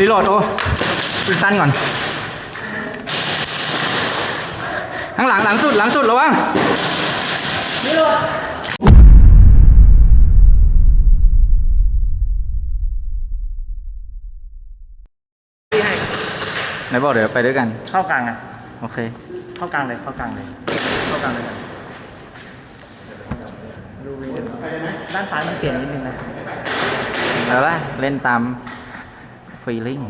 รีโหลดโอ้ปืนสั้นก่อน ข้างหลังหลังสุดหลังสุดระวังที่ให้ไหนบอกเดี๋ยวไปด้วยกัน เข้ากลางนะโอเค เข้ากลางเลย เข้ากลางเลย เข้ากลางเลยกันดูวีด้านซ้ายมันเปลี่ยนนิดนึงนะแล้วล่ะเล่นตาม ฟีลิ่ง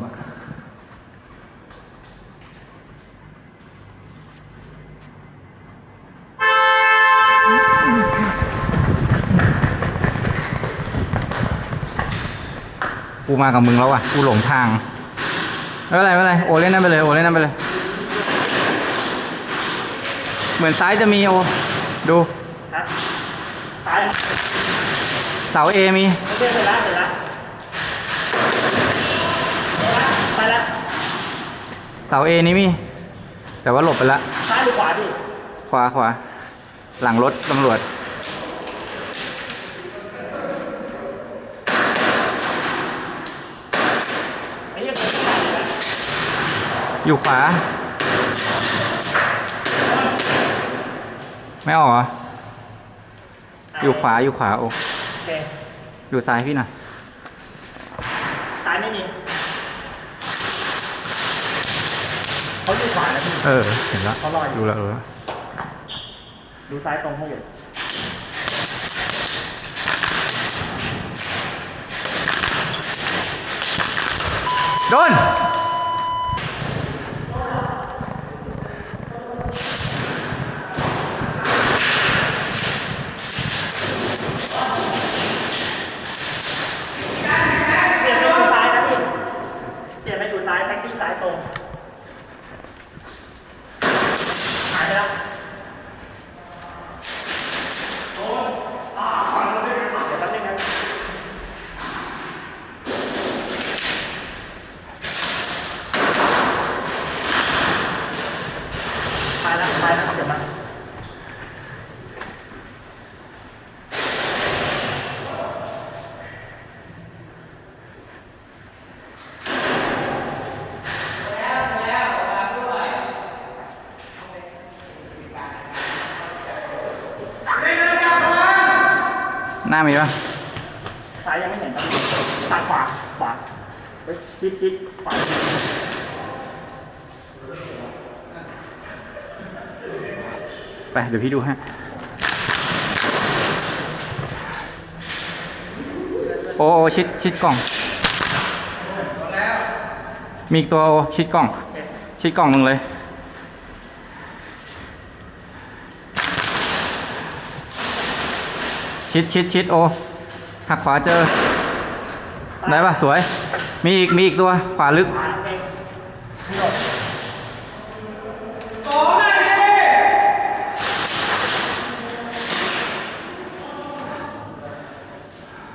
กูมากับมึงแล้วอะ กูหลงทางไม่เป็นไรไม่เป็นไร โอเล่นนั่นไปเลย โอเล่นนั่นไปเลย เหมือนซ้ายจะมีโอ ดูครับซ้าย เสาเอมีไม่ใช่เสร็จแล้วเสร็จแล้วไป แล้วเสาเอนี้มี แต่ว่าหลบไปละซ้ายหรือขวาดิขวาขวาหลังรถตำรวจ ไอ้เหี้ยเปิดขวาเลยนะอยู่ขวา ไม่ออกเหรออยู่ขวาอยู่ขวาโอ้โอเคอยู่ซ้ายพี่หน่อยซ้ายไม่มีเขาอยู่ขวาแล้วพี่ เออ เห็นแล้วเขารออยู่ดูแล้วเออดูซ้ายตรงให้อยู่โดน เปลี่ยนไปดูซ้ายนะพี่เปลี่ยนไปดูซ้ายแท็กซี่ซ้ายตรงหายไปแล้วเดี๋ยวแป๊บนึงนะไปแล้วไปแล้วเดี๋ยวมา หน้ามีปะซ้ายยังไม่เห็นครับซ้ายขวาขวาเฮ้ยชิดชิดขวาไปเดี๋ยวพี่ดูให้โอโอชิดชิดกล่อง มีอีกตัวโอชิดกล่อง ชิดกล่องหนึ่งเลย ชิดชิดชิดโอหักขวาเจอ ได้ปะสวย มีอีก มีอีกตัว ขวาลึก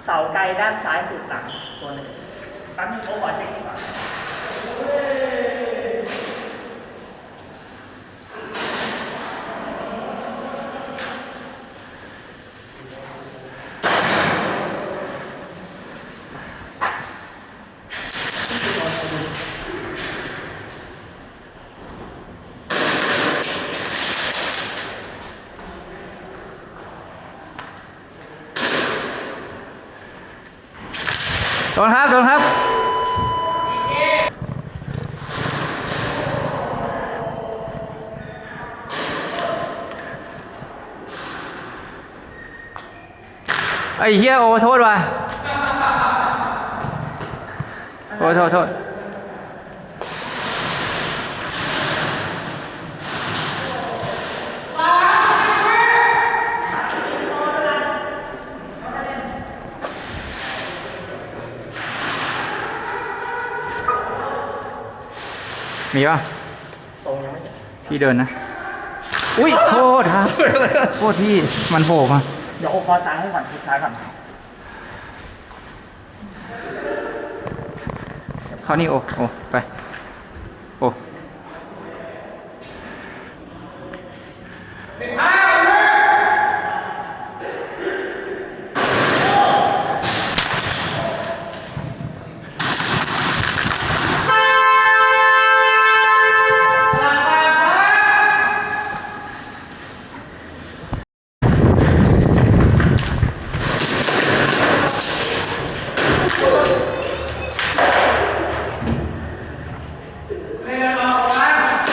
เสาไกลด้านซ้ายสุดหลังตัวหนึ่งแป๊บนึงเขาขอเช็คดีกว่า โดนครับ โดนครับ ไอ้เฮียโอ้โทษว่ะโอ้โทษโทษมีป่ะพี่เดินนะ อุ้ยโทษครับโทษพี่ มันโผล่มา ดี๋ยวโอคอซ้ายให้ก่อนสุดซ้ายก่อนเขานี่โอโอไป โอ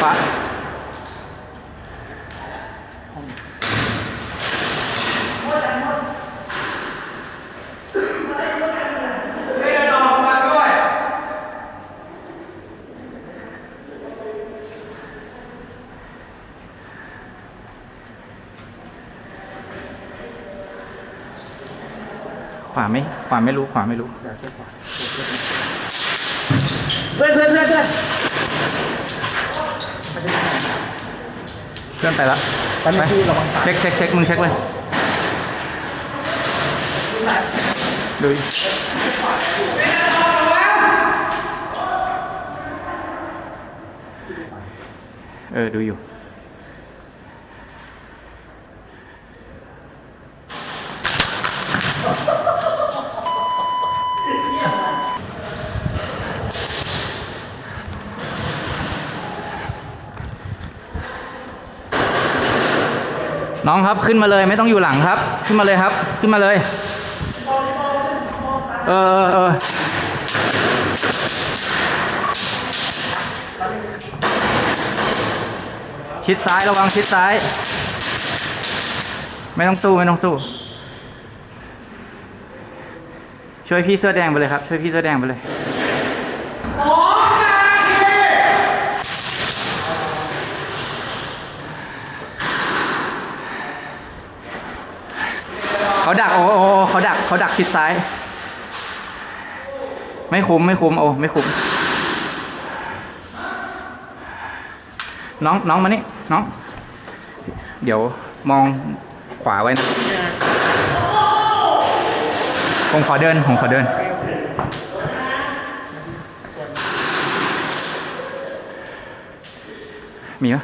ขวาขวาไม่ ขวาไม่รู้ขวาไม่รู้เดี๋ยวเช็คขวาเพื่อนเพื่อนเพื่อนเพื่อนเคลื่อนไปแล้วตอนนี้พี่ระวังขาเช็คเช็คเช็คมึงเช็คเลยดูดิเออดูอยู่ น้องครับขึ้นมาเลยไม่ต้องอยู่หลังครับ ขึ้นมาเลยครับ ขึ้นมาเลยเออเออเออชิดซ้ายระวังชิดซ้าย ไม่ต้องสู้ไม่ต้องสู้ ช่วยพี่เสื้อแดงไปเลยครับ ช่วยพี่เสื้อแดงไปเลย เขาดักโอ้โอ้เขาดักเขาดักชิดซ้าย ไม่คุ้มไม่คุ้มโอ้ไม่คุ้มน้องน้องมานี่น้อง เดี๋ยวมองขวาไว้นะผมขอเดินผมขอเดิน มีปะ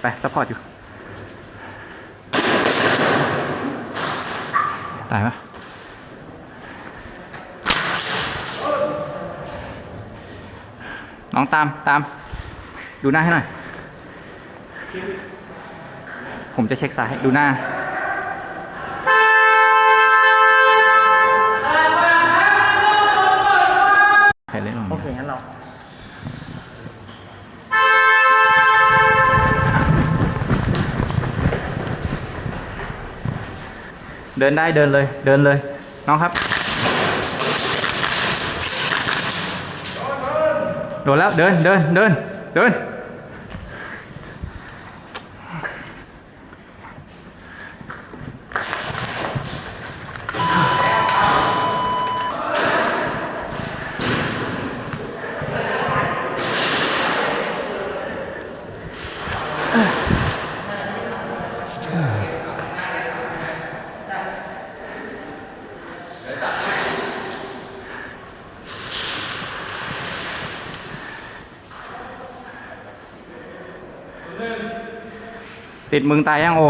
ไปซัพพอร์ตอยู่ายปะน้องตามตาม ดูหน้าให้หน่อย ผมจะเช็คซ้ายดูหน้า ใครเล่นตรงโอเคงั้นเรา เดินได้เดินเลยเดินเลย น้องครับ โดนแล้วเดินเดินเดินเดิน ติดมึงตายยังโอ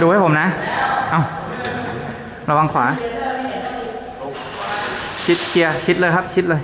ดูให้ผมนะ เอาระวังขวา ชิดเกียร์ ชิดเลยครับ ชิดเลย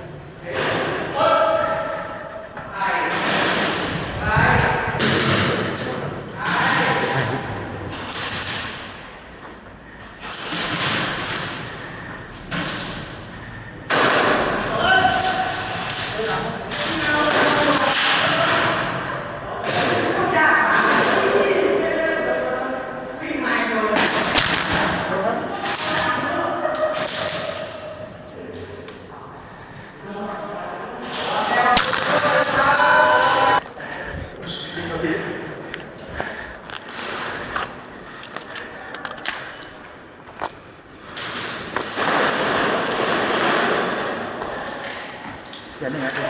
เดี๋ยวหนึ่งนาที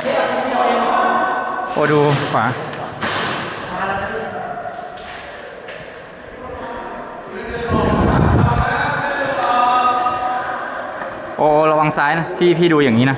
โอดูข วาโอ้ระวังซ้ายนะ พี่พี่ดูอย่างนี้นะ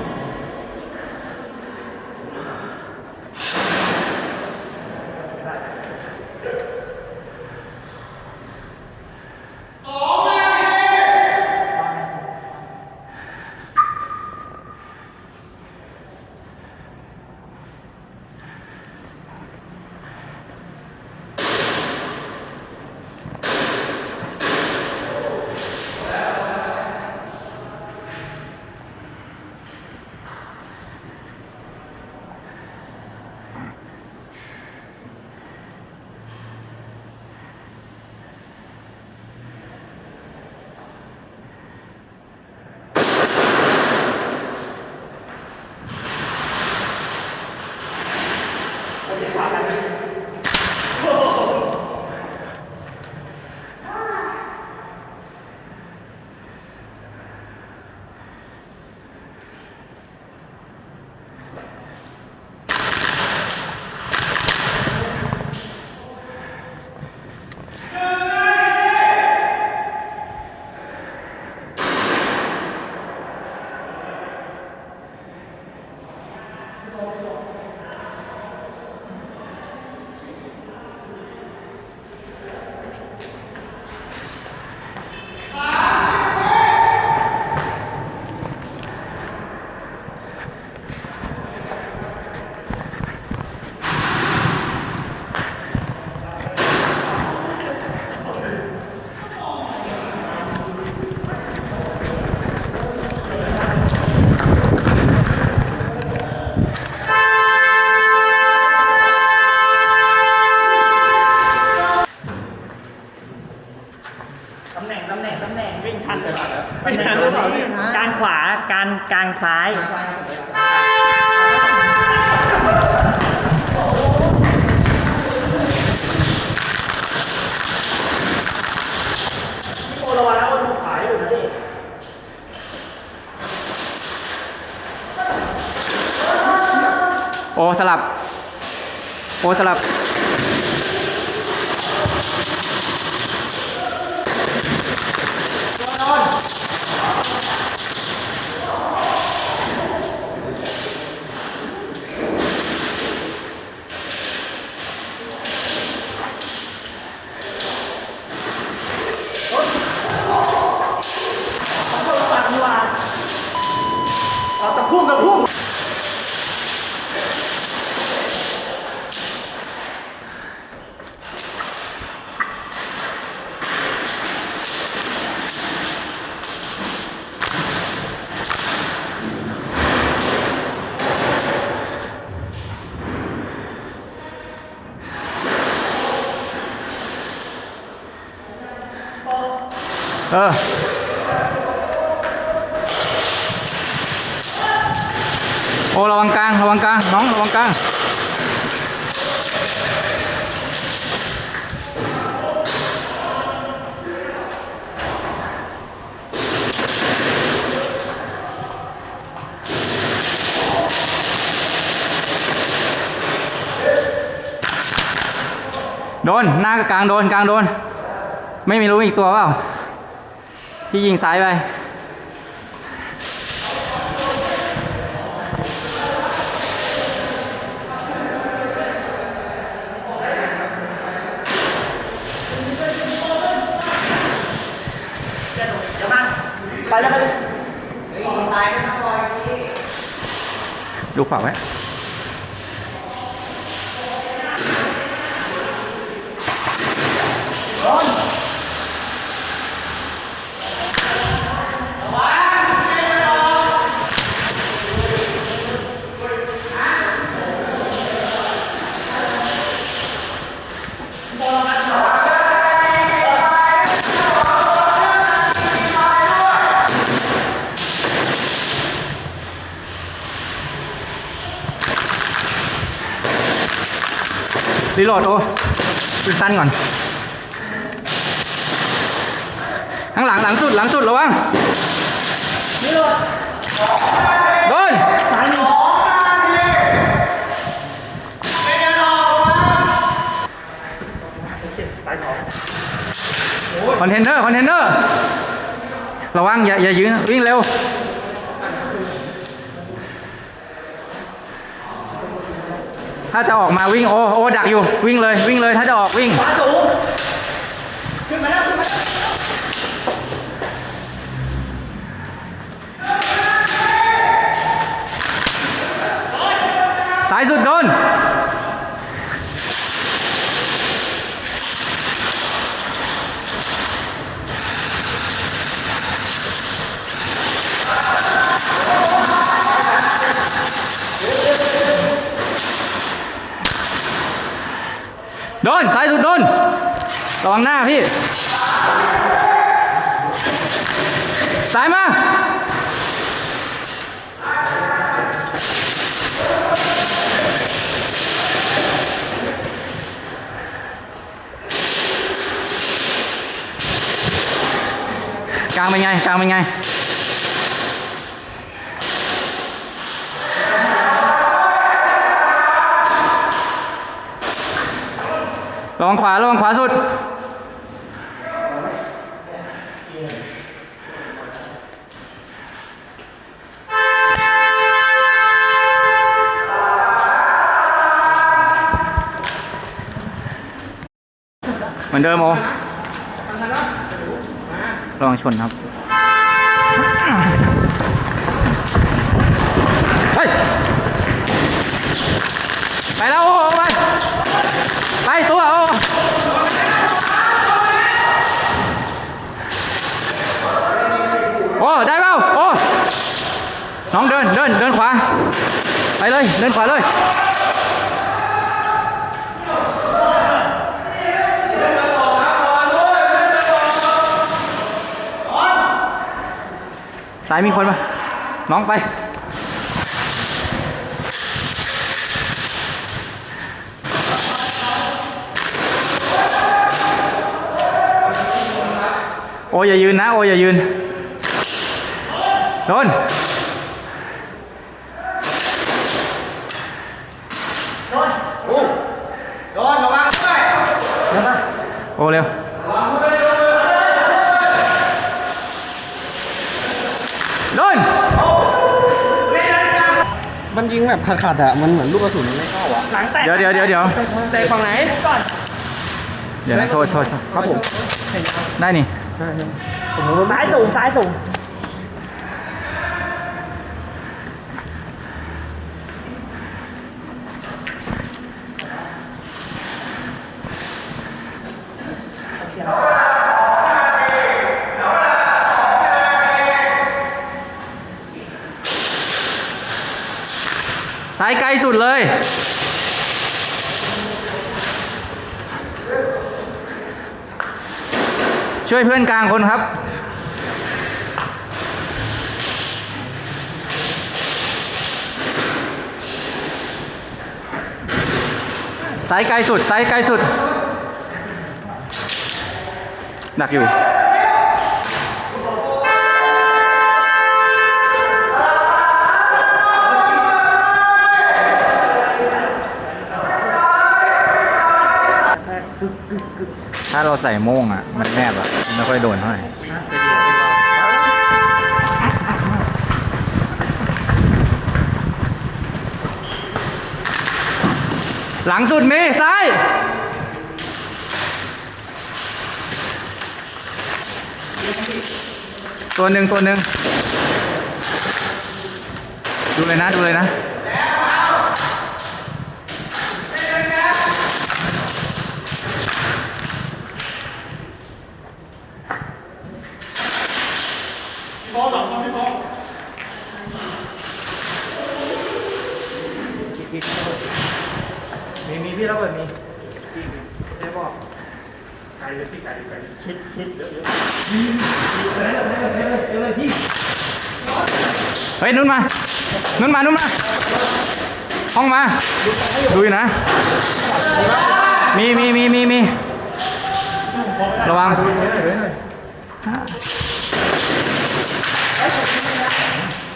ซ้ายโอระวังนะโอถูกขายอยู่นะดิโอสลับ โอสลับ ปัดดีกว่าเอาตะพุ่งตะพุ่ง เออโอ้ระวังกลางระวังกลางน้องระวังกลางโดน หน้ากับกลางโดน กลางโดน ไม่มีรู้อีกตัวเปล่า พี่ยิงซ้ายไปเดี๋ยวมาไปแล้วไปเลยดูขวาไว้รี โหลดโอ้ยิงสั้นก่อน ข้างหลังหลังสุดหลังสุดระวังนี่เลยโดนคอนเทนเนอร์คอนเทนเนอร์ระวังอย่าอย่ายืนวิ่งเร็ว ถ้าจะออกมาวิ่งโอโอดักอยู่วิ่งเลยวิ่งเลยถ้าจะออกวิ่งขวาสูงขึ้นมาแล้วขึ้นมาสายสุดโดน โดนสายสุดโดนระวังหน้าพี่สายมากลางเป็นไงกลางเป็นไง วังขวาระวังขวาสุด เหมือนเดิมโอระวังชนครับ ไปแล้วโอ้ไป ไปตัวโอ้โอ้ได้เปล่าโอ้น้องเดินเดินเดินขวา ไปเลย เดินขวาเลยซ้ายมีคนปะน้องไป โอ้ยอย่ายืนนะ โอ้ยอย่ายืนโดนโดนระวังด้วยเดี๋ยวมาโอ้เร็วโดนมันยิงแบบขาดๆอะมันเหมือนลูกกระสุนมันไม่เข้าอะหลังแตกเดี๋ยวเดี๋ยวเดี๋ยวเดี๋ยวแตกฝั่งไหนก่อนเดี๋ยวนะโทษโทษโทษครับผมได้นี่ ใช่ครับผมว่าซ้ายสูงซ้ายสูงซ้ายไกลสุดเลย ช่วยเพื่อนกลางคนครับซ้ายไกลสุดซ้ายไกลสุด หนักอยู่ถ้าเราใส่โม่งอะ มันแนบอะ ไม่ค่อยโดนเท่าไหร่หลังสุดมีซ้ายตัวหนึ่งตัวหนึ่งดูเลยนะ ดูเลยนะ มีมีพี่ระเบิดมีได้บอก ไกลเลยพี่ ไกลไกลชิดชิดเดี๋ยวเดี๋ยวเฮ้ยนุ่นมา นุ่นมา นุ่นมา ห้องมา ดูอยู่นะ มีมีมีมีมีระวัง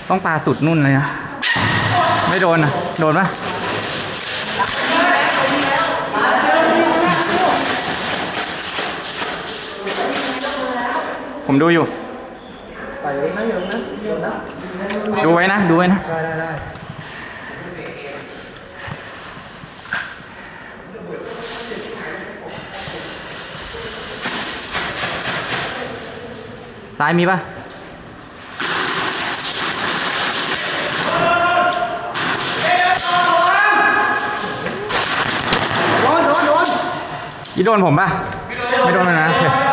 ต้องปาสุดนุ่นเลยนะ ไม่โดนนะโดนปะ ผมดูอยู่ ไปเลยนะอยู่นะอยู่นะดูไว้นะ ดูไว้นะ ได้ได้ได้ซ้ายมีปะโดนโดนโดนยี่โดนผมปะไม่โดนเลยนะโอเค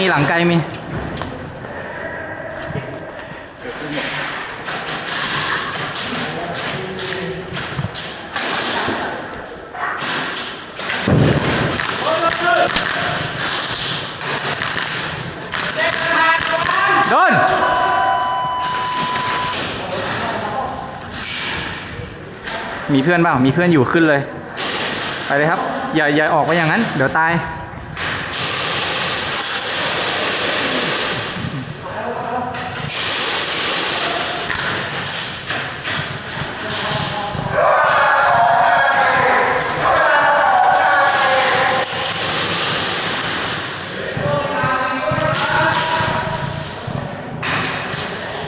มีหลังไกลมีโดนมีเพื่อนเปล่า มีเพื่อนอยู่ขึ้นเลย ไปเลยครับ อย่าอย่าออกไปอย่างนั้น เดี๋ยวตาย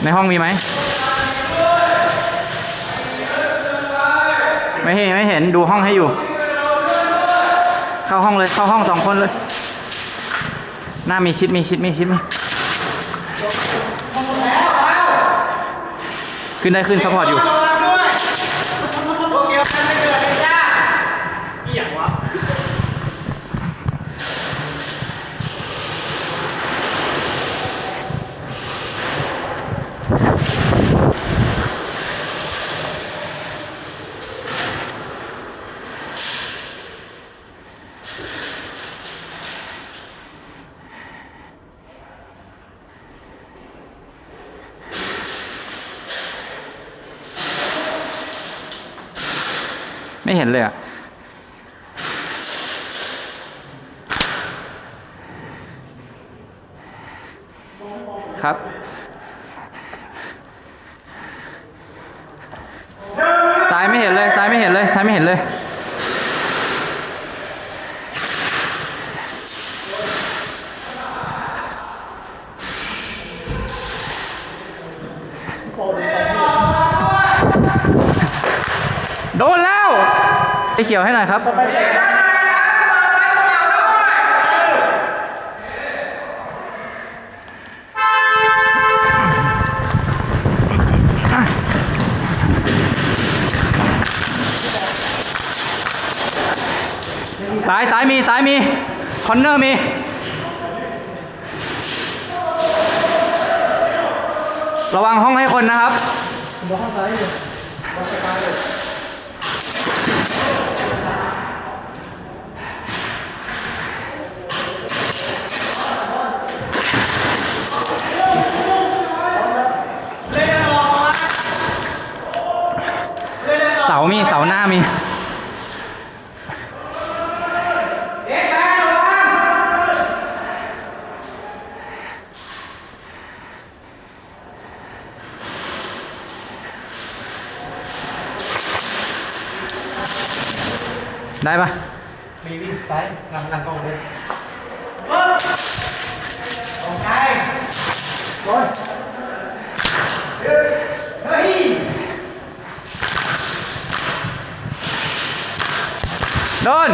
ใน ห้องมีไหม ไม่เห็นไม่เห็นดูห้องให้อยู่ เข้าห้องเลยเข้าห้องสองคนเลย หน้ามีชิดมีชิดมีชิดมีขึ้นได้ขึ้นซัพพอร์ตอยู่ เห็นเลยอะ ครับ ซ้ายไม่เห็นเลย ซ้ายไม่เห็นเลย ซ้ายไม่เห็นเลย โดนแล้วไอ้เขียวให้หน่อยครับซ้ายซ้ายมีซ้ายมี คอนเนอร์มีระวังห้องให้คนนะครับ บอกห้องซ้ายอยู่บอกสบายเลย เสา มี เสาหน้ามี ได้ปะ มีวิ่งซ้ายหลังหลังกล้องเลย โดน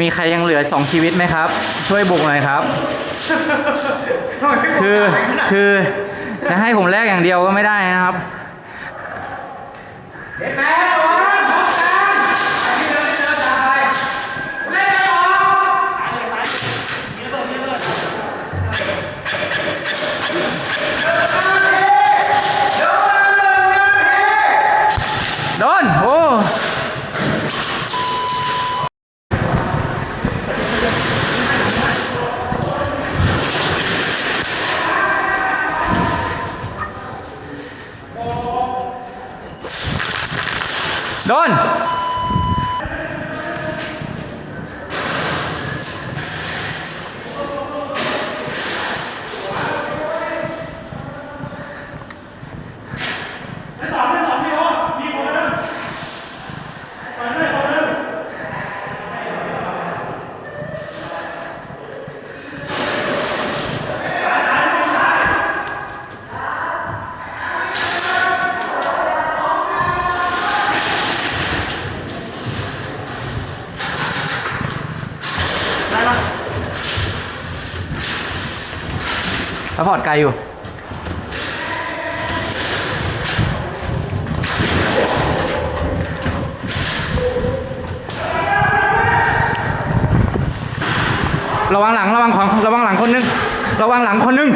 มีใค รยังเหลือสองชีวิตไหมครับ ช่วยบุกหน่อยครับ คือคือจะให้ผมแลกอย่างเดียวก็ไม่ได้นะครับ โดน โอ้ โดน ซัพพอร์ตไกลอยู่ระวังหลังระวังของระวังหลังคนนึงระวังหลังคนหนึง